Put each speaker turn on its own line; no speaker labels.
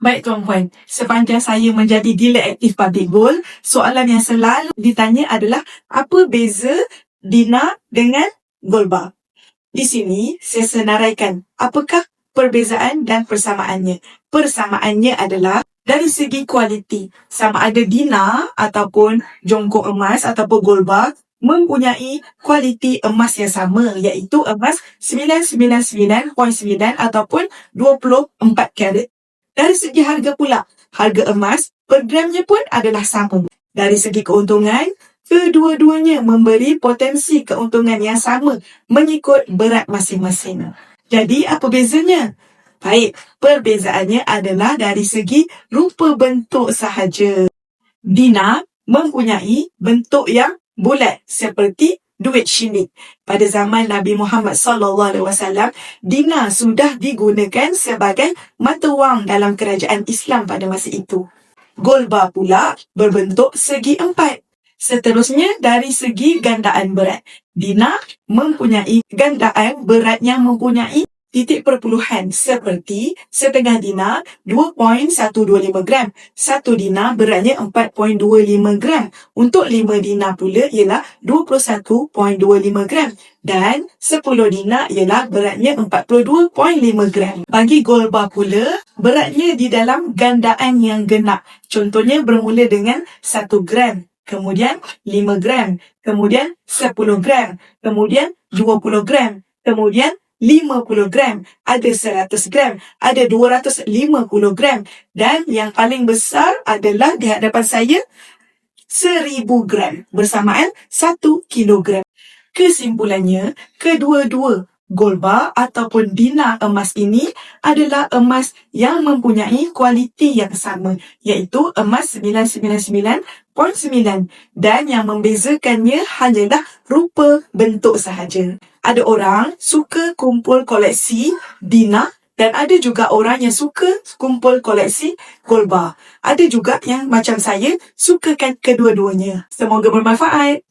Baik tuan-puan, sepanjang saya menjadi dealer aktif Public Gold, soalan yang selalu ditanya adalah apa beza Dina dengan Gold Bar? Di sini saya senaraikan apakah perbezaan dan persamaannya. Persamaannya adalah dari segi kualiti, sama ada Dina ataupun jongkok emas ataupun Gold Bar mempunyai kualiti emas yang sama iaitu emas 999.9 ataupun 24 karat. Dari segi harga pula, harga emas per gramnya pun adalah sama. Dari segi keuntungan, kedua-duanya memberi potensi keuntungan yang sama mengikut berat masing-masing. Jadi apa bezanya? Baik, perbezaannya adalah dari segi rupa bentuk sahaja. Dina mempunyai bentuk yang bulat seperti duit syinik. Pada zaman Nabi Muhammad sallallahu alaihi wasallam, dinar sudah digunakan sebagai mata wang dalam kerajaan Islam pada masa itu. Gold bar pula berbentuk segi empat. Seterusnya dari segi gandaan berat. Dinar mempunyai gandaan berat yang mempunyai titik perpuluhan seperti setengah dinar 2.125 gram. Satu dinar beratnya 4.25 gram. Untuk 5 dinar pula ialah 21.25 gram. Dan 10 dinar ialah beratnya 42.5 gram. Bagi gold bar pula, beratnya di dalam gandaan yang genap. Contohnya bermula dengan 1 gram. Kemudian 5 gram. Kemudian 10 gram. Kemudian 20 gram. Kemudian 50 gram, ada 100 gram, ada 250 gram dan yang paling besar adalah di hadapan saya 1000 gram bersamaan 1 kilogram. Kesimpulannya, kedua-dua gold bar ataupun dinar emas ini adalah emas yang mempunyai kualiti yang sama iaitu emas 999.9 dan yang membezakannya hanyalah rupa bentuk sahaja ada orang suka kumpul koleksi Dina dan ada juga orang yang suka kumpul koleksi gold. Ada juga yang macam saya sukakan kedua-duanya. Semoga bermanfaat.